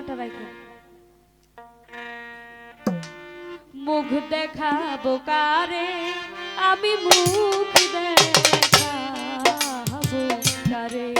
গানটা রাখো। মুখ দেখাবো কারে? আমি মুখ দেখাবো কারে?